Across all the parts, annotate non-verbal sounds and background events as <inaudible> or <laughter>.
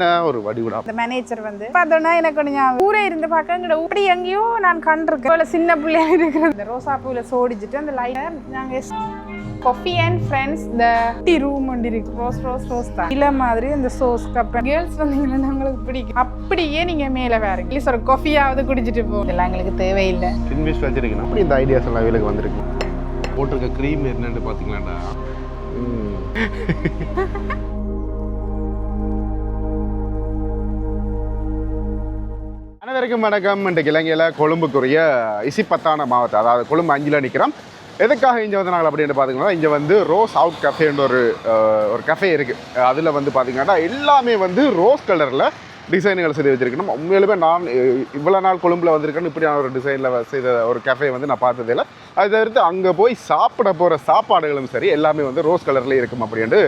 என்ன ஒரு வடிவுடா அந்த மேனேஜர் வந்து பார்த்தோன்னா எனக்கு ஒன்று ஞாபகம் ஊரே இருந்து பார்க்கங்கிற இப்படி எங்கேயோ நான் கண்டிருக்கேன். இவ்வளோ சின்ன பிள்ளையா இருக்கிற இந்த ரோசா பூவில் சோடிச்சுட்டு அந்த லைட்டை நாங்கள் காஃபி அண்ட் ஃப்ரெண்ட்ஸ் இந்த டீ ரூம் ஒன்று இருக்கு. ரோஸ் ரோஸ் ரோஸ் தான். இல்லை மாதிரி இந்த சோஸ் கப் கேர்ள்ஸ் வந்தீங்கன்னா நம்மளுக்கு பிடிக்கும். அப்படியே நீங்கள் மேலே வேற ப்ளீஸ் ஒரு காஃபியாவது குடிச்சிட்டு போகும் இதெல்லாம் எங்களுக்கு தேவையில்லை. இன்வெஸ்ட் வச்சிருக்கீங்க அப்படி இந்த ஐடியாஸ் எல்லாம் வேலைக்கு வந்திருக்கு. போட்டிருக்க க்ரீம் என்னன்னு பார்த்தீங்களாண்டா <laughs> அனைவருக்கும் வணக்கம். இன்றைக்கு இலங்கையில் கொழும்புக்குரிய இசிப்பத்தான மாவட்டம் அதாவது கொழும்பு அஞ்சில் நிற்கிறோம் எதுக்காக இங்கே வந்து நாங்கள் அப்படின்னு பார்த்தீங்கன்னா இங்கே வந்து ரோஸ் அவுட் கஃபேன்ற ஒரு ஒரு கஃபே இருக்குது அதில் வந்து பார்த்தீங்கன்னா எல்லாமே வந்து ரோஸ் கலரில் டிசைனுகள் செய்து வச்சிருக்கணும். உண்மையிலுமே நான் இவ்வளோ நாள் கொழும்பில் வந்திருக்கேன்னு இப்படியான ஒரு டிசைனில் செய்த ஒரு கஃபே வந்து நான் பார்த்ததே இல்லை தவிர்த்து அங்கே போய் சாப்பிட போகிற சாப்பாடுகளும் சரி எல்லாமே வந்து ரோஸ் கலரில் இருக்கும் அப்படின்ட்டு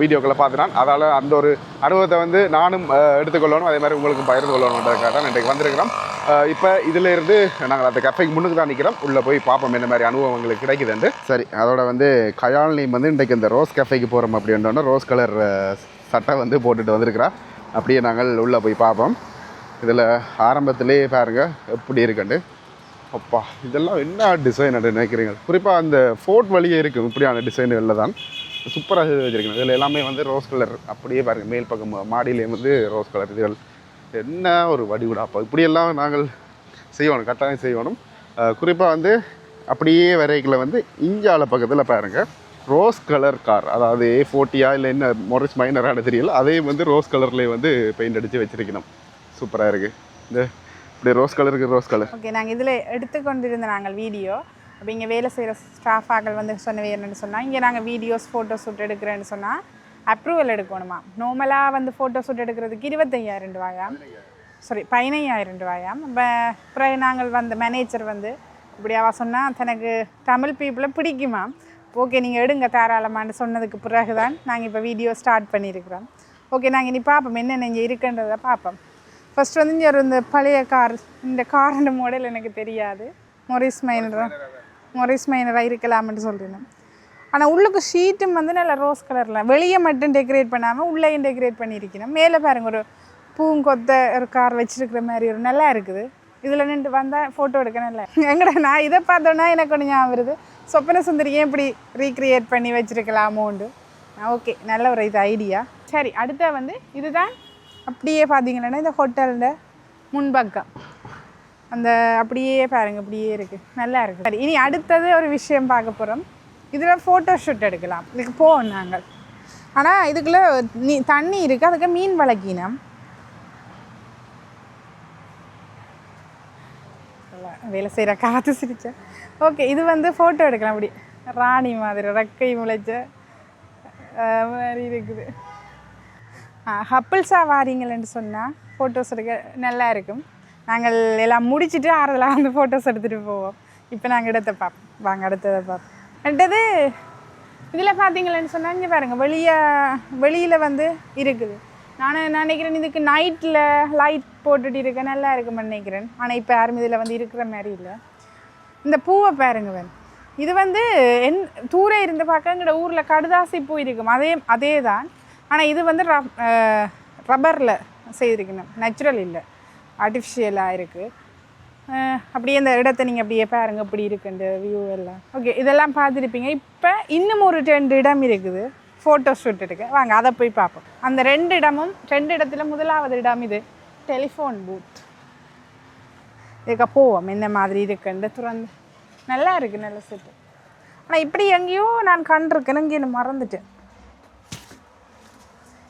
வீடியோக்களை பார்த்துனான். அதால் அந்த ஒரு அனுபவத்தை வந்து நானும் எடுத்துக்கொள்ளணும். அதே மாதிரி உங்களுக்கு பகிர்ந்து கொள்ளணுன்றதுக்காக தான் இன்றைக்கு வந்திருக்கிறோம். இப்போ இதிலேருந்து நாங்கள் அந்த கஃபைக்கு முன்னுக்கு தான் நிற்கிறோம். உள்ளே போய் பார்ப்போம் என்ன மாதிரி அனுபவம் எங்களுக்கு கிடைக்குதுண்டு சரி அதோட வந்து கயால்னி வந்து இன்றைக்கு இந்த ரோஸ் கஃபேக்கு போகிறோம் அப்படின்றோன்னா ரோஸ் கலர் சட்டை வந்து போட்டுட்டு வந்திருக்கிறா. அப்படியே நாங்கள் உள்ளே போய் பார்ப்போம். இதில் ஆரம்பத்திலே பாருங்கள் எப்படி இருக்குண்டு. அப்பா இதெல்லாம் என்ன டிசைன் நினைக்கிறீங்க? குறிப்பாக அந்த ஃபோர்ட் வழியே இருக்கும் இப்படியான டிசைன்களில் தான். சூப்பராக செய்து வச்சுருக்கணும். இதில் எல்லாமே வந்து ரோஸ் கலர் அப்படியே பாருங்கள் மேல் பக்கம் மாடியிலே வந்து ரோஸ் கலர் இதுகள் என்ன ஒரு வடிவுடா அப்போ. இப்படியெல்லாம் நாங்கள் செய்யணும் கட்டாயம் செய்யணும். குறிப்பாக வந்து அப்படியே வரைக்கில் வந்து இஞ்சால பக்கத்தில் பாருங்கள் ரோஸ் கலர் கார் அதாவது ஏ ஃபோர்ட்டியா இல்லை என்ன மொரஸ் மைனரான தெரியல அதையும் வந்து ரோஸ் கலர்லேயே வந்து பெயிண்ட் அடித்து வச்சிருக்கணும். சூப்பராக இருக்குது இந்த இப்படி ரோஸ் கலருக்கு ரோஸ் கலர். ஓகே நாங்கள் இதில் எடுத்துக்கொண்டிருந்த நாங்கள் வீடியோ அப்போ இங்கே வேலை செய்கிற ஸ்டாஃபாக்கள் வந்து சொன்னவே என்னென்னு சொன்னால் இங்கே நாங்கள் வீடியோஸ் ஃபோட்டோ ஷூட் எடுக்கிறேன்னு சொன்னால் அப்ரூவல் எடுக்கணுமா? நார்மலாக வந்து ஃபோட்டோ ஷூட் எடுக்கிறதுக்கு இருபத்தையாயிரம் ரூபாயாம் சாரி பதினையாயிரம் ரூபாயாம் இப்போ அப்புறம் நாங்கள் வந்த மேனேஜர் வந்து இப்படி சொன்னால் தனக்கு தமிழ் பீப்புளை பிடிக்குமா? ஓகே நீங்கள் எடுங்க தாராளமான்னு சொன்னதுக்கு பிறகு தான் நாங்கள் இப்போ வீடியோ ஸ்டார்ட் பண்ணியிருக்கிறோம். ஓகே நாங்கள் இனி பார்ப்போம் என்னென்ன இங்கே இருக்குன்றதை பார்ப்போம் ஃபஸ்ட் வந்து இங்கே ஒரு இந்த பழைய கார் இந்த காரோட மாடல் எனக்கு தெரியாது. மொரிஸ் மைனரா மொரிஸ் மைனராக இருக்கலாம்னு சொல்லியிருந்தேன் ஆனால் உள்ளுக்கு ஷீட்டும் வந்து நல்லா ரோஸ் கலரில் வெளியே மட்டும் டெக்கரேட் பண்ணாமல் உள்ளேயும் டெக்கரேட் பண்ணியிருக்கணும் மேலே பாருங்க ஒரு பூங்கொத்த ஒரு கார் வச்சுருக்கிற மாதிரி ஒரு நல்லா இருக்குது. இதில் நின்று வந்தால் ஃபோட்டோ எடுக்க நல்லா எங்கடா நான் இதை பார்த்தோன்னா எனக்கு ஒன்று ஞாபகம் வருது. சொப்பன சுந்தரியே இப்படி ரீக்ரியேட் பண்ணி வச்சுருக்கலாமோண்டு? ஓகே நல்ல ஒரு இது ஐடியா சரி அடுத்த வந்து இதுதான் அப்படியே பார்த்தீங்கன்னா இந்த ஹோட்டலில் முன்பக்கம். அந்த அப்படியே பாருங்க அப்படியே இருக்குது நல்லா இருக்குது சரி இனி அடுத்தது ஒரு விஷயம் பார்க்க போகிறோம் இதில் ஃபோட்டோ ஷூட் எடுக்கலாம். இதுக்கு போவோம் நாங்கள். ஆனால் இதுக்குள்ளே நீ தண்ணி இருக்குது அதுக்கு மீன் வளர்க்கினோம் வேலை செய்கிற காற்று சிரிச்சேன். ஓகே இது வந்து ஃபோட்டோ எடுக்கலாம் அப்படி. ராணி மாதிரி ரெக்கை முளைச்ச மாதிரி இருக்குது. ஹப்பிள்ஸாக வாரீங்களேன்னு சொன்னால் ஃபோட்டோஸ் எடுக்க நல்லா இருக்கும். நாங்கள் எல்லாம் முடிச்சுட்டு ஆறுதலாக வந்து ஃபோட்டோஸ் எடுத்துகிட்டு போவோம். இப்போ நாங்கள் இடத்த பார்ப்போம் வாங்க அடுத்ததை பார்ப்போம் அடுத்தது இதில் பார்த்தீங்களேன்னு சொன்னால் இங்கே பாருங்கள் வெளியே வெளியில் வந்து இருக்குது. நான் நினைக்கிறேன் இதுக்கு நைட்டில் லைட் போட்டுட்டு இருக்க நல்லா இருக்கும்னு நினைக்கிறேன். ஆனால் இப்போ யாரும் இதில் வந்து இருக்கிற மாதிரி இல்லை. இந்த பூவை பாருங்க வேன் இது வந்து என் தூரே இருந்து பார்க்கங்கிற ஊரில் கடுதாசி பூ இருக்கும். அதே அதே தான் ஆனால் இது வந்து ரப்பரில் செய்திருக்கணும். நேச்சுரல் இல்லை. ஆர்டிஃபிஷியலாக இருக்குது அப்படியே இந்த இடத்த நீங்கள் அப்படியே பாருங்கள் அப்படி இருக்கு இந்த வியூ எல்லாம். ஓகே இதெல்லாம் பார்த்துருப்பீங்க. இப்போ இன்னும் ஒரு ரெண்டு இடம் இருக்குது. ஃபோட்டோ ஷூட் எடுக்க வாங்க அதை போய் பார்ப்போம். அந்த ரெண்டு இடமும் ரெண்டு இடத்துல முதலாவது இடம் இது. டெலிஃபோன் பூத் இதுக்கு போவோம். இந்த மாதிரி இருக்குன்னு துறந்து. நல்லா இருக்குது நல்ல செட்டு ஆனால் இப்படி எங்கேயோ நான் கண்டிருக்கேன். இங்கே என்ன மறந்துட்டேன்.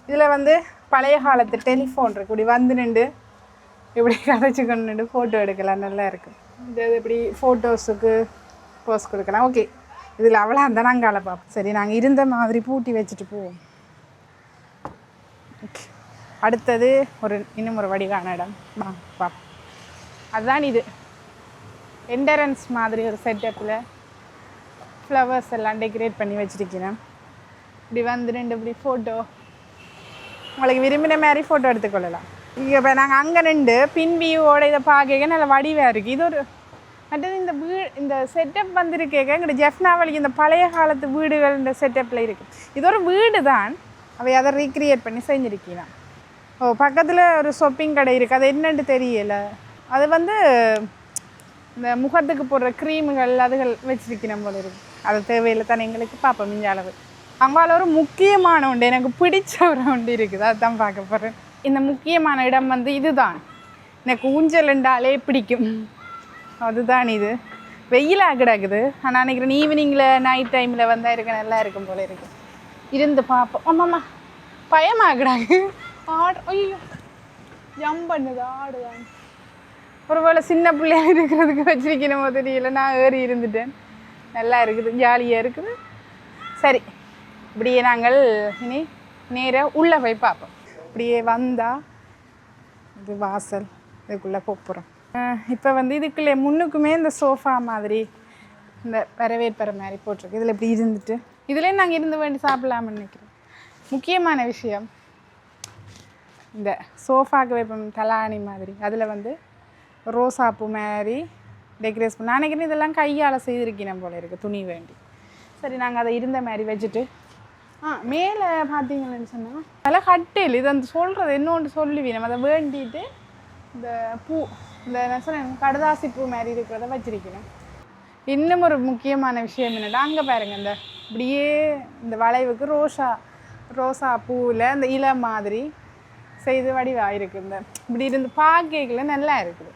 இதில் வந்து பழைய காலத்து டெலிஃபோன் இருக்கு. இப்படி வந்து நின்று இப்படி கதைச்சு கொண்டு நின்று ஃபோட்டோ எடுக்கலாம். நல்லா இருக்குது இது இப்படி ஃபோட்டோஸுக்கு போஸ் கொடுக்கலாம். ஓகே இதில் அவ்வளோ அந்த நாங்கால பார்ப்போம் சரி நாங்கள் இருந்த மாதிரி பூட்டி வச்சுட்டு போவோம். ஓகே அடுத்தது ஒரு இன்னும் ஒரு வடிவான இடம். வா பார்ப்போம் அதுதான் இது. என்டரன்ஸ் மாதிரி ஒரு செட்டப்பில் ஃப்ளவர்ஸ் எல்லாம் டெக்கரேட் பண்ணி வச்சுருக்கிறேன். இப்படி வந்து ரெண்டு இப்படி ஃபோட்டோ உங்களுக்கு விரும்பின மாதிரி ஃபோட்டோ எடுத்துக்கொள்ளலாம். இங்கே இப்போ நாங்கள் அங்கே நின்று பின் வியூவோட இதை பார்க்க நல்ல வடிவாக இருக்குது இது ஒரு மற்றது இந்த வீ இந்த செட்டப் வந்துருக்கேக்க எங்களோட ஜெஃப்னாவளிக்கு இந்த பழைய காலத்து வீடுகள் இந்த செட்டப்பில் இருக்குது இது ஒரு வீடு தான் அவை அதை ரீக்ரியேட் பண்ணி செஞ்சுருக்கீங்க. ஓ பக்கத்தில் ஒரு ஷாப்பிங் கடை இருக்குது அது என்னென்னு தெரியலை. அது வந்து இந்த முகத்துக்கு போடுற க்ரீமுகள் அதுகள் வச்சிருக்கணும் போல இருக்குது அது தேவையில்லை தானே எங்களுக்கு? பார்ப்போம் மிஞ்ச அளவு. அங்கால ஒரு முக்கியமான உண்டு. எனக்கு பிடிச்ச ஒரு உண்டு இருக்குது. அதுதான் பார்க்க போகிறேன் இந்த முக்கியமான இடம் வந்து இதுதான். எனக்கு ஊஞ்சல் என்றாலே பிடிக்கும். அதுதான் இது. வெயிலாக கிடக்குது. ஆனால் நினைக்கிறேன் ஈவினிங்கில் நைட் டைமில் வந்தால் இருக்க நல்லா இருக்கும் போல இருக்கு. இருந்து பார்ப்போம் ஆமாம்மா பயமாகடாங்க ஆடு ஐயோ ஜம் பண்ணுது ஆடுதான். ஒருவேளை சின்ன பிள்ளையா இருக்கிறதுக்கு வச்சிருக்கணுமோ தெரியல. நான் ஏறி இருந்துட்டேன். நல்லா இருக்குது ஜாலியாக இருக்குது. சரி இப்படியே நாங்கள் இனி நேராக உள்ளே போய் பார்ப்போம் இப்படியே வந்தால் இது வாசல் இதுக்குள்ளே போகிறோம் இப்போ வந்து இதுக்குள்ளே முன்னுக்குமே இந்த சோஃபா மாதிரி இந்த வரவேற்பறை மாதிரி போட்டிருக்கு. இதில் இப்படி இருந்துட்டு இதுலேயே நாங்கள் இருந்து வேண்டி சாப்பிடலாம்னு நினைக்கிறோம். முக்கியமான விஷயம் இந்த சோஃபாக்கு வைப்போம் தலாணி மாதிரி. அதில் வந்து ரோசாப்பூ மாதிரி டெக்கரேட் பண்ண நான் நினைக்கிறேன் இதெல்லாம் கையால் செய்திருக்கணும் போல இருக்குது துணி வேண்டி. சரி நாங்கள் அதை இருந்த மாதிரி வச்சுட்டு ஆ மேலே பார்த்தீங்கன்னு சொன்னால் அதெல்லாம் கட்டில் இது அந்த சொல்கிறது இன்னொன்று சொல்லுவீங்க நம்ம அதை வேண்டிட்டு இந்த பூ இந்த நான் சொன்னேன் கடதாசி பூ மாதிரி இருக்கிறத வச்சிருக்கணும். இன்னும் ஒரு முக்கியமான விஷயம் என்னடா அங்கே பாருங்க இந்த இப்படியே இந்த வளைவுக்கு ரோஷா ரோசா பூவில் இந்த இலை மாதிரி செய்து வடிவாக இருக்குது இந்த. இப்படி இருந்து பார்க்கல நல்லா இருக்குது.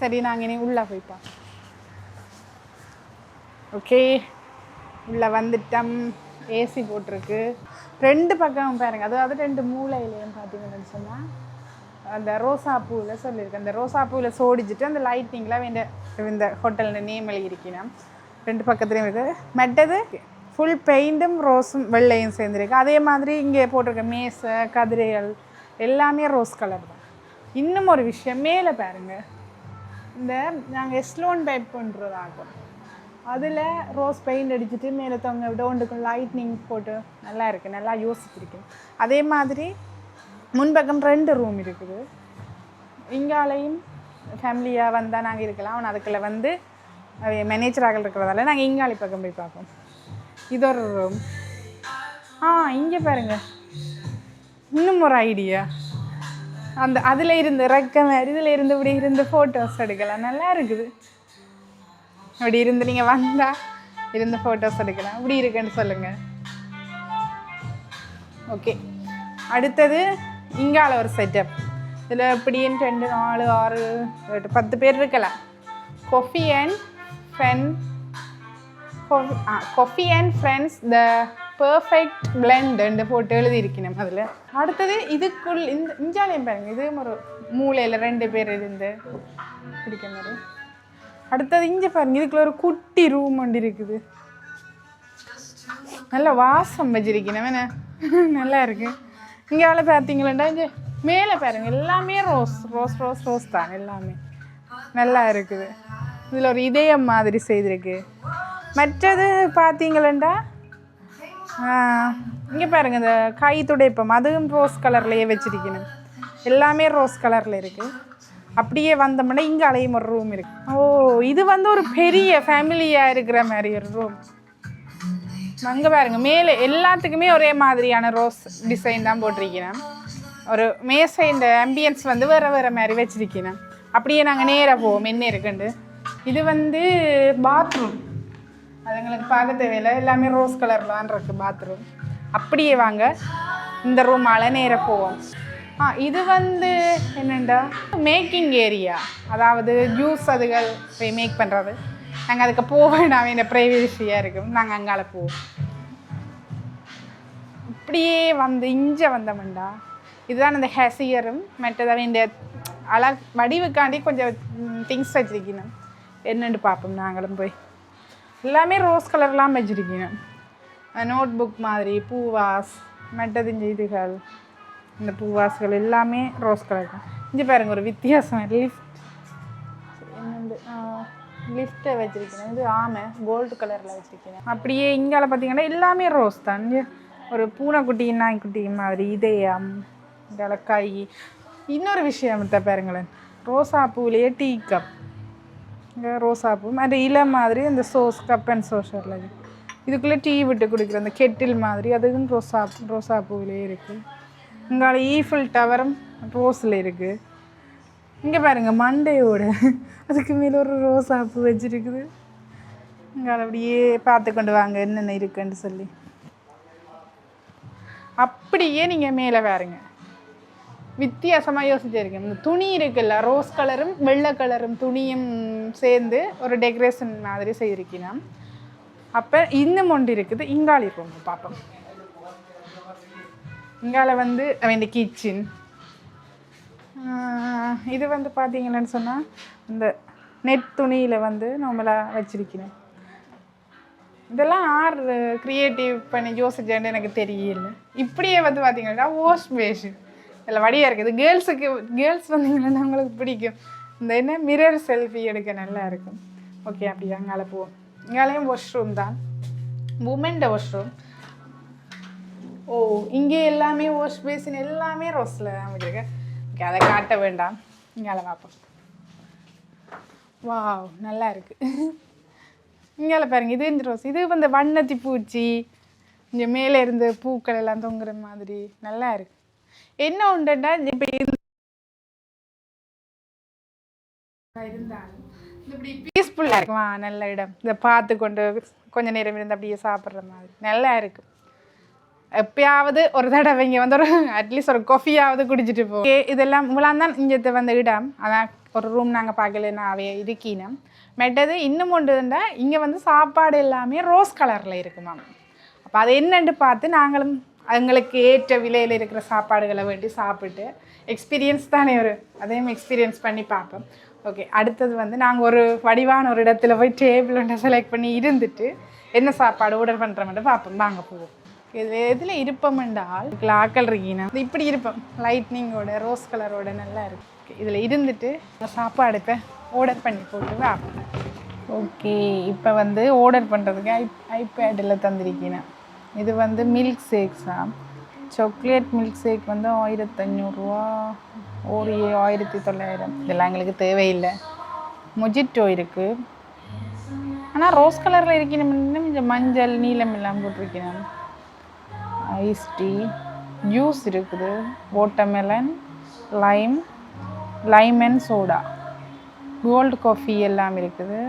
சரி நாங்கள் இனி உள்ளே போய் பார்ப்போம். ஓகே உள்ளே வந்துட்டோம். ஏசி போட்டிருக்கு. ரெண்டு பக்கம் பாருங்கள் அதாவது ரெண்டு மூளையிலையும் பார்த்தீங்கன்னு சொன்னால் அந்த ரோசா பூவில் சொல்லியிருக்கேன் அந்த ரோசா பூவில் சோடிச்சிட்டு அந்த லைட்டிங்கில் வேண்ட இந்த ஹோட்டலில் நேம் எழுதியிருக்கணும் ரெண்டு பக்கத்துலேயும் இருக்குது மெட்டது ஃபுல் பெயிண்டும் ரோஸும் வெள்ளையும் சேர்ந்துருக்கு. அதே மாதிரி இங்கே போட்டிருக்க மேசை கதிரைகள் எல்லாமே ரோஸ் கலர் தான். இன்னும் ஒரு விஷயம் மேலே பாருங்கள் இந்த நாங்கள் எஸ்லோன் டைப் பண்ணுறதாகும் அதில் ரோஸ் பெயிண்ட் அடிச்சுட்டு மேலே தொங்க டோண்டுக்கும் லைட்னிங் போட்டு நல்லா இருக்குது நல்லா யோசிச்சிருக்கேன். அதே மாதிரி முன்பக்கம் ரெண்டு ரூம் இருக்குது. இங்காலையும் ஃபேமிலியாக வந்தால் நாங்கள் இருக்கலாம். அவன் அதுக்குள்ள வந்து மேனேஜராக இருக்கிறதால நாங்கள் இங்காலி பக்கம் போய் பார்ப்போம். இது ஒரு ரூம் ஆ இங்கே பாருங்க. இன்னும் ஒரு ஐடியா அந்த அதில் இருந்து ரெக்க மாதிரி இதில் இருந்து இப்படி இருந்து ஃபோட்டோஸ் எடுக்கலாம். நல்லா இருக்குது. அப்படி இருந்து நீங்கள் வந்தால் இருந்து ஃபோட்டோஸ் எடுக்கலாம். இப்படி இருக்குன்னு சொல்லுங்கள் ஓகே அடுத்தது இங்கால ஒரு செட்டப் இதில் எப்படின்னு ரெண்டு நாலு ஆறு எட்டு பத்து பேர் இருக்கலாம் coffee and ஃபென் coffee and friends the perfect பிளெண்டுன்னு போட்டு எழுதியிருக்கணும் அதில். அடுத்தது இதுக்குள் இந்த இஞ்சாலையும் பாருங்கள் இது ஒரு மூலையில் ரெண்டு பேர் இருந்து பிடிக்க மாதிரி. அடுத்தது இங்கே பாருங்கள் இதுக்குள்ள ஒரு குட்டி ரூம் ஒன்று இருக்குது. நல்ல வாசம் வச்சிருக்கணும் என்ன? நல்லா இருக்குது இங்கே வேலை பார்த்தீங்களா இங்கே மேலே பாருங்கள் எல்லாமே ரோஸ் ரோஸ் ரோஸ் ரோஸ் தான் எல்லாமே. நல்லா இருக்குது. இதில் ஒரு இதயம் மாதிரி செய்திருக்கு. மற்றது பார்த்தீங்களா இங்கே பாருங்க இந்த கை துடைப்பம் அதுவும் ரோஸ் கலர்லேயே வச்சிருக்கணும். எல்லாமே ரோஸ் கலரில் இருக்குது அப்படியே வந்தோம்னா இங்கே அலையும் ஒரு ரூம் இருக்குது ஓ இது வந்து ஒரு பெரிய ஃபேமிலியாக இருக்கிற மாதிரி ஒரு ரூம் அங்கே பாருங்க மேலே எல்லாத்துக்குமே ஒரே மாதிரியான ரோஸ் டிசைன் தான் போட்டிருக்கிறேன். ஒரு மேசை இந்த ஆம்பியன்ஸ் வந்து வேறு வேறு மாதிரி வச்சிருக்கிறேன். அப்படியே நாங்கள் நேராக போவோம் என்ன இருக்குண்டு. இது வந்து பாத்ரூம் அதுங்களுக்கு பார்க்க தேவையில்லை. எல்லாமே ரோஸ் கலரில் தான் இருக்குது பாத்ரூம் அப்படியே வாங்க இந்த ரூமால் நேராக போவோம். ஆ இது வந்து என்னண்டா? மேக்கிங் ஏரியா அதாவது ஜூஸ் அதுகள் போய் மேக் பண்ணுறது நாங்கள் அதுக்கு போக வேண்டாம் இந்த ப்ரைவேசியாக இருக்கும். நாங்கள் அங்கால போவோம். இப்படியே வந்து இஞ்ச வந்தோம்டா. இதுதான் இந்த ஹெசியரும் மற்றதாக இந்த அழ வடிவுக்காண்டி கொஞ்சம் திங்ஸ் வச்சிருக்கணும். என்னென்னு பார்ப்போம் நாங்களும் போய். எல்லாமே ரோஸ் கலர்லாம் வச்சிருக்கணும். நோட் புக் மாதிரி பூவாஸ் மற்றது இந்த இதுகள் இந்த பூவாஸ்கள் எல்லாமே ரோஸ் கலர் தான். இங்கே பாருங்க ஒரு வித்தியாசம் லிஃப்ட் என்னண்டு லிஃப்ட்டை வச்சுருக்கேன். இது ஆமை கோல்டு கலரில் வச்சுருக்கேன். அப்படியே இங்கால பார்த்தீங்கன்னா எல்லாமே ரோஸ் தான். ஒரு பூனைக்குட்டி நாய்க்குட்டி மாதிரி இதயம் இங்கால கை இன்னொரு விஷயம் மத்த பாருங்களேன். ரோசா பூவிலேயே டீ கப் இங்கே ரோசா பூ அந்த இலை மாதிரி அந்த சோஸ் கப் அண்ட் சோஷரில் இதுக்குள்ளே டீ விட்டு குடிக்கிற அந்த கெட்டில் மாதிரி அதுவும் ரோசா ரோசா பூவிலே இருக்குது இங்கால ஈஃபில் டவரும் ரோஸில் இருக்குது இங்கே பாருங்க மண்டையோட. அதுக்கு மேலே ஒரு ரோஸ் பூ வச்சுருக்குது. இங்கே அதை அப்படியே பார்த்து கொண்டு வாங்க என்னென்ன இருக்குன்னு சொல்லி. அப்படியே நீங்கள் மேலே பாருங்க. வித்தியாசமாக யோசிச்சிருக்கேன் இந்த துணி இருக்குல்ல ரோஸ் கலரும் வெள்ளை கலரும் துணியும் சேர்ந்து ஒரு டெக்கரேஷன் மாதிரி செய்திருக்கணும் அப்போ இன்னும் ஒன்று இருக்குது இங்காலி போங்க பார்ப்போம் இங்கால வந்து அவன் கிச்சன் இது வந்து பார்த்தீங்கன்னு சொன்னால் இந்த நெட் துணியில் வந்து நம்மளாக வச்சிருக்கிறேன். இதெல்லாம் ஆர் க்ரியேட்டிவ் பண்ணி யோசிச்சேன்னு எனக்கு தெரியல. இப்படியே வந்து பார்த்தீங்கன்னா வாஷ் பேஷன் இதில் வடியாக இருக்குது. கேர்ள்ஸுக்கு கேர்ள்ஸ் வந்தீங்கன்னா உங்களுக்கு பிடிக்கும். இந்த என்ன? மிரர் செல்ஃபி எடுக்க நல்லா இருக்கும். ஓகே அப்படி அங்கால போவோம் இங்காலையும் வாஷ்ரூம் தான். உமென்ட வாஷ்ரூம் ஓ இங்கே எல்லாமே வாஷ் பேசின் எல்லாமே ரோஸில் அமைச்சிருக்கேன் ஓகே அதை காட்ட வேண்டாம். இங்கால பார்ப்போம். வாவ் நல்லா இருக்கு. இங்கால பாருங்க இது இந்த ரோஸ். இது வந்து வண்ணத்தி பூச்சி. இங்கே மேலே இருந்து பூக்கள் எல்லாம் தொங்குற மாதிரி. நல்லா இருக்கு. என்ன உண்டுடா இப்போ இருந்தாலும். இப்படி பீஸ்ஃபுல்லாக இருக்கும் நல்ல இடம். இதை பார்த்து கொண்டு கொஞ்ச நேரம் இருந்து அப்படியே சாப்பிட்ற மாதிரி. நல்லா இருக்கு. எப்பயாவது ஒரு தடவை இங்கே வந்து ஒரு அட்லீஸ்ட் ஒரு கொஃபியாவது குடிச்சிட்டு போ இதெல்லாம் உங்களாம் தான் இங்கே வந்த இடம் அதான் ஒரு ரூம் நாங்கள் பார்க்கலன்னா அவைய இருக்கினோம் மெட்டது இன்னும் ஒன்றுண்டா இங்கே வந்து சாப்பாடு எல்லாமே ரோஸ் கலரில் இருக்குமாம் அப்போ அது என்னென்று பார்த்து நாங்களும் எங்களுக்கு ஏற்ற விலையில் இருக்கிற சாப்பாடுகளை வேண்டி சாப்பிட்டு எக்ஸ்பீரியன்ஸ் தானே ஒரு அதையும் எக்ஸ்பீரியன்ஸ் பண்ணி பார்ப்போம் ஓகே அடுத்தது வந்து நாங்கள் ஒரு வடிவான ஒரு இடத்துல போய் டேபிள் ஒன்று செலக்ட் பண்ணி இருந்துட்டு என்ன சாப்பாடு ஆர்டர் பண்ணுறோம்ட்டு பார்ப்போம் வாங்க போவோம் இது எதில் இருப்பம் என்றால் இதுல ஆக்கள் இருக்கீங்கன்னா இது இப்படி இருப்பேன் லைட்னிங்கோட ரோஸ் கலரோட நல்லா இருக்கு இதில் இருந்துட்டு சாப்பாடு இப்போ ஆர்டர் பண்ணி போட்டு பார்ப்போம் ஓகே இப்போ வந்து ஆர்டர் பண்ணுறதுக்கு ஐ ஐபேடில் தந்திருக்கீங்க இது வந்து மில்க் ஷேக்ஸா சாக்லேட் மில்க் ஷேக் வந்து ஆயிரத்தஞ்சூறுரூவா ஒரு ஆயிரத்தி தொள்ளாயிரம் இதெல்லாம் எங்களுக்கு தேவையில்லை. மொஜிட்டோ இருக்குது ஆனால் ரோஸ் கலரில் இருக்கணும் கொஞ்சம் மஞ்சள் நீலம் எல்லாம் போட்டிருக்கிறேன் ஐஸ் டீ ஜூஸ் இருக்குது. Watermelon lime lime and soda cold coffee எல்லாம் இருக்குது.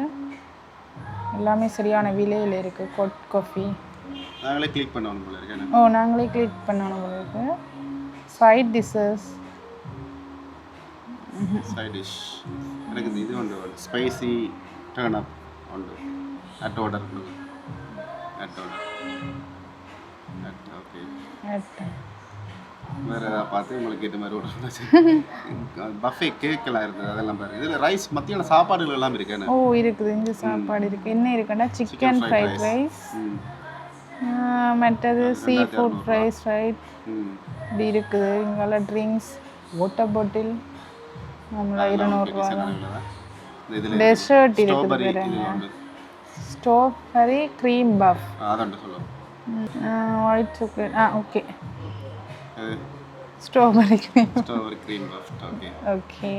எல்லாமே சரியான விலையில் இருக்குது கொட் காஃபி நாங்களே கிளிக் பண்ணணும் போல இருக்கேன் ஓ நாங்களே கிளிக் பண்ணணும் போல இருக்கு. சைட் டிஷ்ஷஸ் சைட் டிஷ் எனக்கு இது உண்டு ஸ்பைசி டர்ன் அப் உண்டு அட் ஆர்டர் அட் ஆர்டர் வேறு ஏதாவது பார்த்து உங்களுக்கு ஏற்ற மாதிரி ஆர்டர் பஃபே கேக்கெல்லாம் இருக்குது அதெல்லாம் பாரு. இதில் ரைஸ் மத்தியான சாப்பாடுகள் எல்லாம் இருக்கு ஓ இருக்குது. இந்த சாப்பாடு இருக்குது என்ன இருக்குன்னா சிக்கன் ஃப்ரைட் ரைஸ் மற்றது சீ ஃபுட் ஃப்ரைஸ் ரைட் இப்படி இருக்குது. இங்கெல்லாம் ட்ரிங்க்ஸ் வாட்டர் பாட்டில் நம்மள இருநூறுவா தான். டெசர்ட் இருக்குது ஸ்ட்ராபெரி பாருங்க க்ரீம் பஃப் அதான்ட்டு சொல்லுவோம். White chocolate ah okay strawberry cream strawberry cream okay okay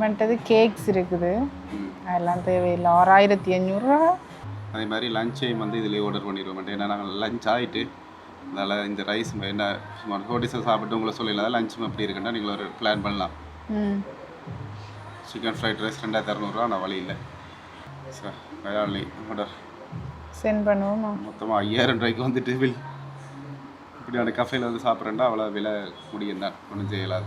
மற்றது கேக்ஸ் இருக்குது. அதெல்லாம் தேவையில்லை ஆறாயிரத்தி அஞ்சூறுரூவா அதே மாதிரி லஞ்ச் டைம் வந்து இதிலே ஆர்டர் பண்ணிடுவோம். ஏன்னா நாங்கள் லஞ்ச் ஆகிட்டு அதனால் இந்த ரைஸ் என்ன சும்மா ஹோட்டல்ஸில் சாப்பிட்டு உங்களை சொல்லல லஞ்சும் எப்படி இருக்குன்னா நீங்கள் ஒரு பிளான் பண்ணலாம் சிக்கன் ஃப்ரைட் ரைஸ் ரெண்டாயிரத்தி இரநூறுவா நான் வழி இல்லை சார் ஆர்டர் சென்ட் பண்ணுவோமா. மொத்தமாக ஐயாயிரம் ரூபாய்க்கு வந்துட்டு பில் இப்படியான கஃபேல வந்து சாப்பிட்றேன்டா அவ்வளோ விலை முடியும் தான். ஒன்றும் செய்யலாது.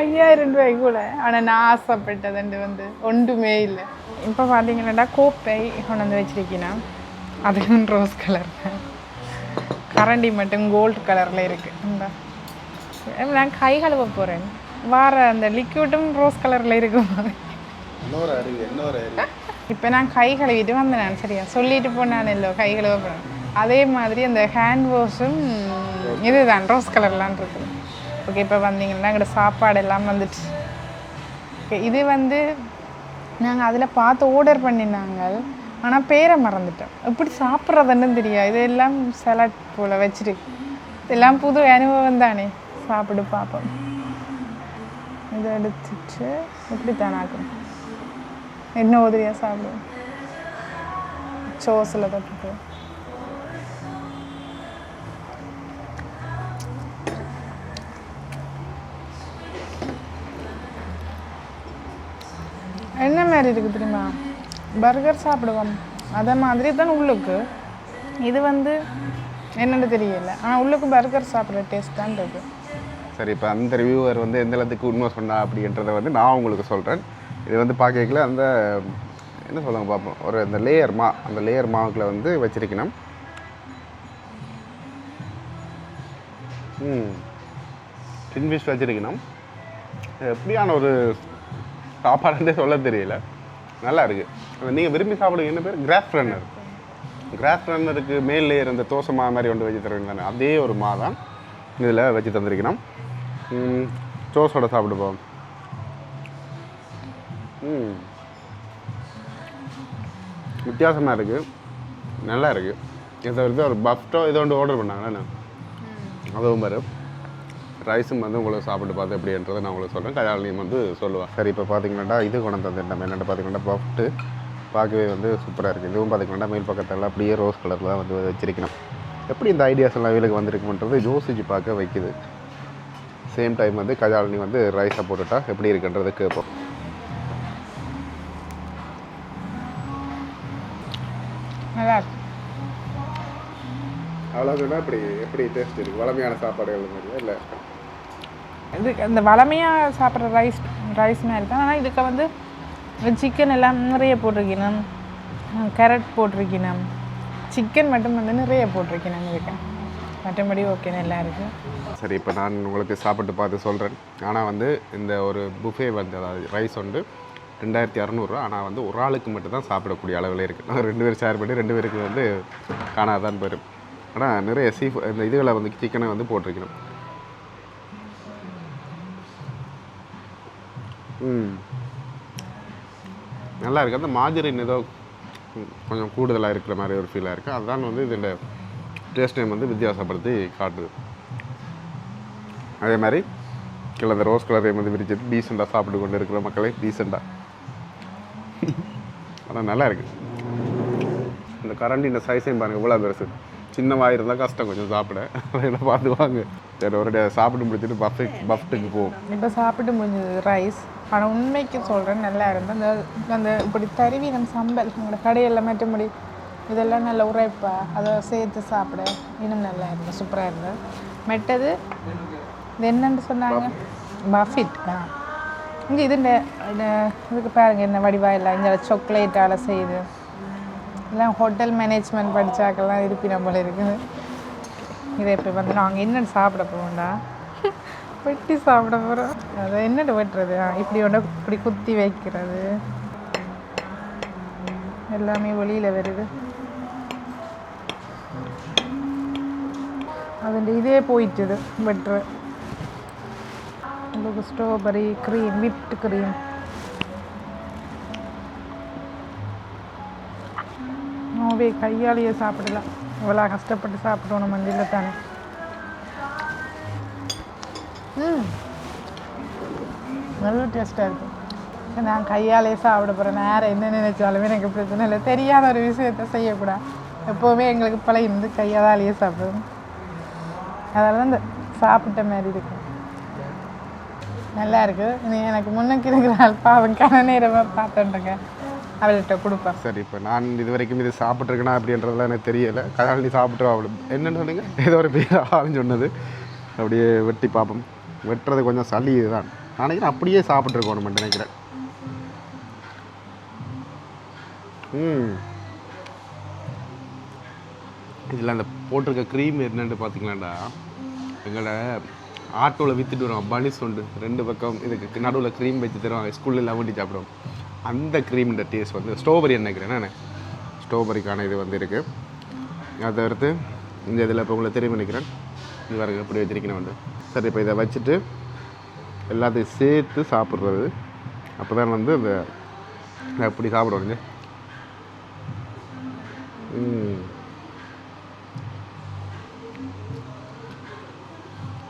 ஐயாயிரம் ரூபாய் கூட ஆனால் நான் ஆசைப்பட்டதுண்டு வந்து ஒன்றுமே இல்லை. இப்போ பார்த்தீங்கன்னா கோப்பை கொண்டு வந்து வச்சிருக்கேன்? அதுவும் ரோஸ் கலர் கரண்டி மட்டும் கோல்டு கலரில் இருக்குது இந்த. நான் கை கழுவ போகிறேன் வார அந்த லிக்விடும் ரோஸ் கலரில் இருக்கும். இன்னொரு அறிவு இன்னொரு அறிவு இப்போ நான் கை கழுவிட்டு வந்தேன் சரியா சொல்லிட்டு போனான் இல்லை கை கழுவ போனேன் அதே மாதிரி அந்த ஹேண்ட் வாஷும் இதுதான் ரோஸ் கலர்லாம் இருக்குது. ஓகே இப்போ வந்தீங்கன்னா எங்களோட சாப்பாடு எல்லாம் வந்துட்டு ஓகே இது வந்து நாங்கள் அதில் பார்த்து ஆர்டர் பண்ணினாங்க. ஆனால் பேரை மறந்துட்டோம் எப்படி சாப்பிட்றதுன்னு தெரியாது இதெல்லாம் சலாட் போல் வச்சிருக்கு இதெல்லாம் புது அனுபவம் தானே. சாப்பிடு பார்ப்போம் இதை எடுத்துட்டு இப்படி தானாக்கும் என்ன உதிரியா சாப்பிடும் சோசில் தொட்டுட்டு என்ன மாதிரி இருக்குது தெரியுமா? பர்கர் சாப்பிடுவோம். அதே மாதிரி தான் உள்ளுக்கு. இது வந்து என்னென்னு தெரியல. ஆனால் உள்ளுக்கு பர்கர் சாப்பிட்ற டேஸ்ட் தான் இருக்குது சரி இப்போ அந்த ரிவ்யூவர் வந்து எந்த அளவுக்கு உண்மை சொன்னா அப்படின்றத வந்து நான் உங்களுக்கு சொல்கிறேன் இது வந்து பார்க்கல அந்த என்ன சொல்லுங்க பார்ப்போம் ஒரு அந்த லேயர் மா அந்த லேயர் மாவுக்குள்ள வந்து வச்சிருக்கணும். ம். ஃபிஷ் வச்சிருக்கணும். எப்படியான ஒரு சாப்பாடுன்றே சொல்ல தெரியல. நல்லா இருக்குது நீங்கள் விரும்பி சாப்பிடுங்க என்ன பேர்? கிராஃப் ரன்னர் கிராஃப் ரன்னருக்கு மேல் லேயர் அந்த தோசை மா மாதிரி ஒன்று வச்சு தருவீங்க தானே? அதே ஒரு மா தான் இதில் வச்சு தந்திருக்கணும். சோஸோட சாப்பிடுவோம். வித்தியாசமாக இருக்குது நல்லா இருக்குது இதை தவிர்த்து ஒரு பஃப்டோ இதை ஒன்று ஆர்டர் பண்ணாங்கண்ணே அதுவும் வரும் ரைஸும் வந்து உங்களுக்கு சாப்பிட்டு பார்த்து எப்படின்றதை நான் உங்களுக்கு சொல்கிறேன் கல்யாணியும் வந்து சொல்லுவேன் சரி இப்போ பார்த்தீங்கன்னா இது கொண்டு வந்திருந்தேன் என்னென்னு பார்த்தீங்கன்னா பஃப்ட்டு பார்க்கவே வந்து சூப்பராக இருக்குது இதுவும் பார்த்தீங்கன்னா மேல் பக்கத்தில் அப்படியே ரோஸ் கலரில் தான் வந்து வச்சிருக்கணும். எப்படி இந்த ஐடியாஸ் எல்லாம் இவளுக்கு வந்திருக்குன்றது யோசிச்சு பார்க்க வைக்குது. சேம் டைம் வந்து கஜாலினி வந்து ரைஸை போட்டுட்டா எப்படி இருக்குன்றது கேட்போம். அவ்வளோதுன்னா இப்படி எப்படி டேஸ்ட் இருக்குது வளமையான சாப்பாடுகள் மாதிரியா இல்லை? இது இந்த வளமையாக சாப்பிட்ற ரைஸ் ரைஸ் மாதிரி தான். ஆனால் இதுக்கு வந்து சிக்கன் எல்லாம் நிறைய போட்டிருக்கணும். கேரட் போட்டிருக்கணும். சிக்கன் மட்டும் வந்து நிறைய போட்டிருக்கணும் இதுக்கு. மற்றபடி ஓகே நல்லா இருக்குது சரி இப்போ நான் உங்களுக்கு சாப்பிட்டு பார்த்து சொல்கிறேன் ஆனால் வந்து இந்த ஒரு புஃபே வந்து அதாவது ரைஸ் வந்து ரெண்டாயிரத்தி இரநூறுவா ஆனால் வந்து ஒரு ஆளுக்கு மட்டும் தான் சாப்பிடக்கூடிய அளவில் இருக்குது நான் ரெண்டு பேர் ஷேர் பண்ணி ரெண்டு பேருக்கு வந்து காணாதான் போயிடும். ஆனால் நிறைய சீ இந்த இதுகளை வந்து சிக்கனை வந்து போட்டிருக்கணும். ம். நல்லா இருக்குது அந்த மாஜரின் ஏதோ கொஞ்சம் கூடுதலாக இருக்கிற மாதிரி ஒரு ஃபீலாக இருக்குது அதுதான் வந்து இதோட டேஸ்ட் டைம் வந்து வித்தியாசப்படுத்தி காட்டுது. அதே மாதிரி கீழே அந்த ரோஸ் கலரையும் வந்து விரிச்சு டீசெண்டாக சாப்பிட்டு கொண்டு இருக்கிற மக்களே டீசெண்டாக ஆனால் நல்லா இருக்குது இந்த கரண்டி இந்த சைஸையும் பாருங்கள் இவ்வளோ பெருசு. சின்ன வாய் இருந்தால் கஷ்டம் கொஞ்சம் சாப்பிட. என்ன பார்த்து சரி ஒரு சாப்பிட்டு முடிச்சுட்டு பஃபே பஃப்ட்டுக்கு போவோம் இப்போ சாப்பிட்டு முடிஞ்சது ரைஸ் ஆனால் உண்மைக்கு சொல்கிறேன் நல்லா இருந்து அந்த அந்த இப்படி தருவி நம்ம சம்பல் உங்களோட கடையில் மற்றபடி இதெல்லாம் நல்ல உரைப்பா? அதை சேர்த்து சாப்பிட. இன்னும் நல்லா இருந்தது சூப்பராக இருந்தது. மெட்டது இது என்னன்னு சொன்னாங்க? பஃபிட் ஆ. இங்கே இது இதுக்கு பாருங்கள் என்ன வடிவா இந்த சாக்லேட்டால் செய்யுது. எல்லாம் ஹோட்டல் மேனேஜ்மெண்ட் படித்தாக்கெல்லாம் இருப்பின போல இருக்குது. இதை இப்போ வந்து நாங்கள் என்னென்னு சாப்பிட போவோம்டா <laughs> வெட்டி சாப்பிட போகிறோம் அதை என்னட்டு வெட்டுறது? இப்படி ஒன்று இப்படி குத்தி வைக்கிறது. எல்லாமே வெளியில் வருது. அதுண்ட இதே போயிட்டுது வெட்டுற உங்களுக்கு strawberry cream whipped cream no way கையாலேயே சாப்பிடலாம் இவ்வளோ கஷ்டப்பட்டு சாப்பிடணும் மண்டியில் தானே. ம். நல்ல டேஸ்ட்டாக இருக்கும் நான் கையாலே சாப்பிட போகிறேன் நேரம் என்ன நினைச்சாலுமே எனக்கு பிரச்சனை இல்லை. தெரியாத ஒரு விஷயத்த செய்யக்கூடாது. எப்போவுமே எங்களுக்கு பழைய இருந்து கையாலேயே சாப்பிடுவோம் அதனால தான் இந்த சாப்பிட்ட மாதிரி இருக்கும் நல்லா இருக்குது நீ எனக்கு முன்னுக்கு இருக்கிற ஆள் பாவம் கன நேரமாக பார்த்துட்டுருக்கேன் அவள்கிட்ட கொடுப்பேன் சரி இப்போ நான் இது வரைக்கும் இது சாப்பிட்ருக்கேனா அப்படின்றதுலாம் எனக்கு தெரியலை. காலி சாப்பிட்டு அவளு. என்னன்னு சொன்னீங்க? ஏதோ ஒரு பேர் ஆளுன்னு சொன்னது. அப்படியே வெட்டி பார்ப்போம் வெட்டுறது கொஞ்சம் சளி இதுதான். நான் நினைக்கிறேன் அப்படியே சாப்பிட்ருக்கோம் நினைக்கிறேன். ம். இதில் அந்த போட்டிருக்க க்ரீம் என்னன்னு பார்த்தீங்களாண்டா எங்களை ஆட்டோவில் விற்றுட்டு வருவாங்க பனிஸ் உண்டு. ரெண்டு பக்கம் இதுக்கு நடுவில் க்ரீம் வச்சு தருவாங்க. ஸ்கூலில் லவண்டி சாப்பிடுவோம் அந்த க்ரீம்ன்ற டேஸ்ட் வந்து ஸ்ட்ராபெரி நினைக்கிறேன் நான் ஸ்ட்ராபெரிக்கான இது வந்து இருக்குது அதை தவிர்த்து இந்த இதில் இப்போ உங்களை தெரியும் நினைக்கிறேன் இது வரைக்கும் இப்படி வச்சிருக்கணும் வந்து. சரி இப்போ இதை வச்சுட்டு எல்லாத்தையும் சேர்த்து சாப்பிட்றது. அப்போ தான் வந்து அந்த அப்படி இப்படி சாப்பிடுவாங்க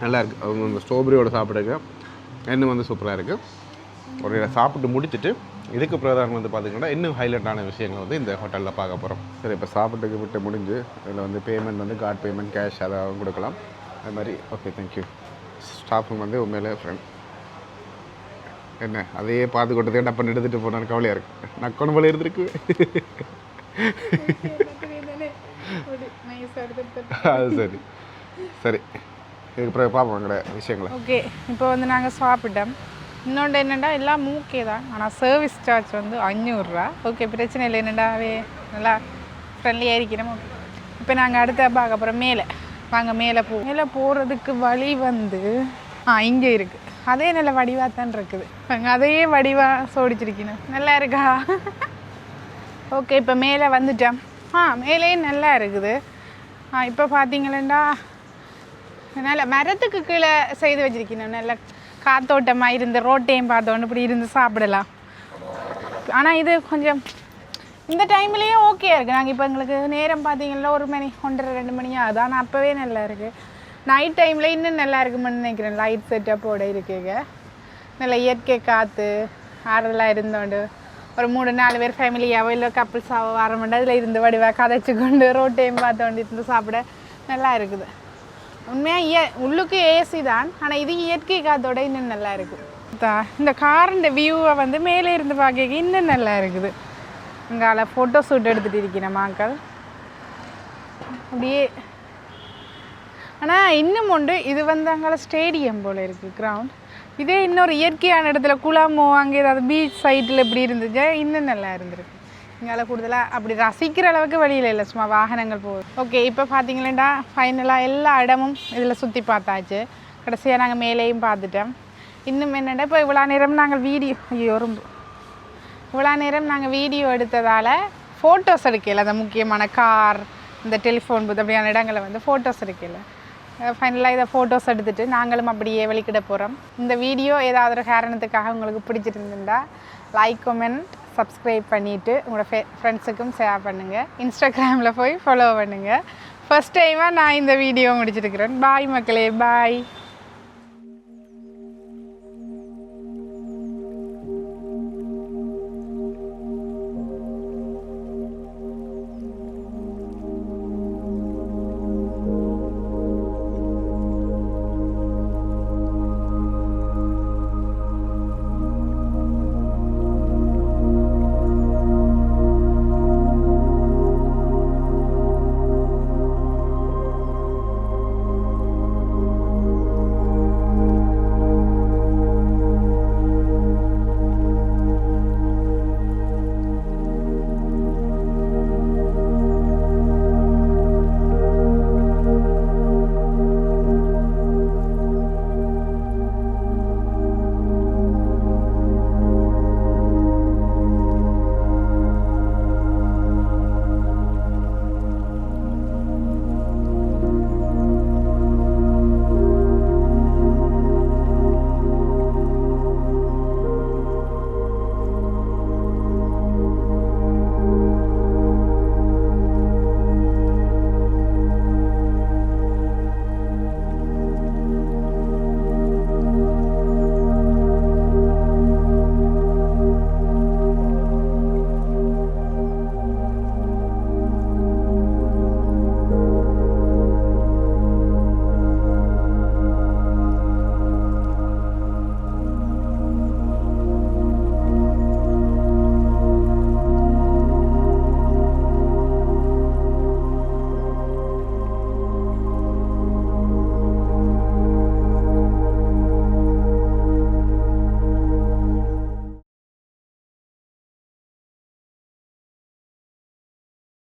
நல்லா இருக்குது அவங்க இந்த ஸ்ட்ராபெரியோட சாப்பிடுங்க இன்னும் வந்து சூப்பராக இருக்குது ஒரு சாப்பிட்டு முடிச்சுட்டு இதுக்கு பிரதானம் வந்து பார்த்திங்கன்னா இன்னும் ஹைலைட்டான விஷயங்கள் வந்து இந்த ஹோட்டலில் பார்க்க போகிறோம் சரி இப்போ சாப்பிட்டுக்கு விட்டு முடிஞ்சு இதில் வந்து பேமெண்ட் வந்து கார்டு பேமெண்ட் கேஷ் அதாவது கொடுக்கலாம். அது மாதிரி ஓகே தேங்க்யூ ஸ்டாஃபும் வந்து உண்மையிலே ஃப்ரெண்ட் என்ன அதையே பார்த்து கொண்டதே டப்பன் எடுத்துகிட்டு போனான்னு கவலையாக இருக்கு நக்கணும் போல இருந்திருக்கு அது சரி. சரி. இதுக்கு பிறகு பார்ப்போம் எங்களோட விஷயங்களை. ஓகே இப்போ வந்து நாங்கள் சாப்பிட்டோம். இன்னொன்று என்னென்னா எல்லாம் மூக்கே தான். ஆனால் சர்வீஸ் சார்ஜ் வந்து அஞ்சூறுரூவா ஓகே பிரச்சனை இல்லை. என்னடாவே நல்லா ஃப்ரெண்ட்லியாக இருக்கணும் இப்போ நாங்கள் அடுத்த பார்க்க போகிறோம் மேலே. வாங்க மேலே போ. மேலே போகிறதுக்கு வழி வந்து ஆ இங்கே இருக்குது அதே நல்ல வடிவாக தான் இருக்குது. நாங்கள் அதையே வடிவாக சோடிச்சிருக்கணும். நல்லா இருக்கா? ஓகே இப்போ மேலே வந்துட்டோம். ஆ மேலேயும் நல்லா இருக்குது. ஆ இப்போ பார்த்தீங்களேண்டா நல்ல மரத்துக்கு கீழே செய்து வச்சிருக்கணும். நல்ல காத்தோட்டமாக இருந்து ரோட்டையும் பார்த்தோன்னு இப்படி இருந்து சாப்பிடலாம். ஆனால் இது கொஞ்சம் இந்த டைம்லேயே ஓகே இருக்குது நாங்கள் இப்போ எங்களுக்கு நேரம் பார்த்தீங்கன்னா ஒரு மணி ஒன்றரை ரெண்டு மணி ஆகுது. ஆனால் அப்போவே நல்லா இருக்குது நைட் டைமில் இன்னும் நல்லா இருக்குமென்னு நினைக்கிறேன். லைட் செட்டப்போட இருக்குங்க. நல்ல இயற்கை காற்று ஆறுதலாக இருந்தோண்டு. ஒரு மூணு நாலு பேர் ஃபேமிலியாவோ இல்லை கப்புள்ஸாவோ வர மாட்டோம். அதில் இருந்து வடிவாக கதைச்சு கொண்டு ரோட்டையும் பார்த்தோண்டு இருந்து சாப்பிட நல்லா இருக்குது. உண்மையாக இய உள்ளுக்கு ஏசி தான். ஆனால் இது இயற்கை காத்தோட இன்னும் நல்லா இருக்குது தா- இந்த காரண்ட வியூவை வந்து மேலே இருந்து பார்க்க இன்னும் நல்லா இருக்குது. அங்கால ஃபோட்டோ ஷூட் எடுத்துகிட்டு இருக்கிற மாக்கள் அப்படியே. ஆனால் இன்னும் உண்டு. இது வந்து அங்கால ஸ்டேடியம் போல் இருக்குது கிரவுண்ட் இதே இன்னொரு இயற்கையான இடத்துல குளமோ அங்கே ஏதாவது பீச் சைட்டில் இப்படி இருந்துச்சு இன்னும் நல்லா இருந்திருக்கு. இங்கால கூடுதலாக அப்படி ரசிக்கிற அளவுக்கு வழியில் இல்லை சும்மா வாகனங்கள் போகுது. ஓகே இப்போ பார்த்தீங்களேண்டா ஃபைனலாக எல்லா இடமும் இதில் சுற்றி பார்த்தாச்சு. கடைசியாக நாங்கள் மேலேயும் பார்த்துட்டோம். இன்னும் என்னென்னா இப்போ இவ்வளோ நேரம் நாங்கள் வீடியோ ஐயோ ரொம்ப. இவ்வளோ நேரம் நாங்கள் வீடியோ எடுத்ததால் ஃபோட்டோஸ் எடுக்கல. அந்த முக்கியமான கார் இந்த டெலிஃபோன் புத் அப்படியான இடங்களை வந்து ஃபோட்டோஸ் எடுக்கல. ஃபைனலாக இதை ஃபோட்டோஸ் எடுத்துகிட்டு நாங்களும் அப்படியே வெளிக்கிட போகிறோம் இந்த வீடியோ ஏதாவது ஒரு காரணத்துக்காக உங்களுக்கு பிடிச்சிருந்துருந்தா லைக் கமெண்ட் சப்ஸ்கிரைப் பண்ணிவிட்டு உங்களோட ஃபே ஃப்ரெண்ட்ஸுக்கும் ஷேர் பண்ணுங்கள் இன்ஸ்டாகிராமில் போய் ஃபாலோ பண்ணுங்கள் ஃபஸ்ட் டைமாக நான் இந்த வீடியோ முடிச்சிருக்கிறேன். பாய் மக்களே பாய்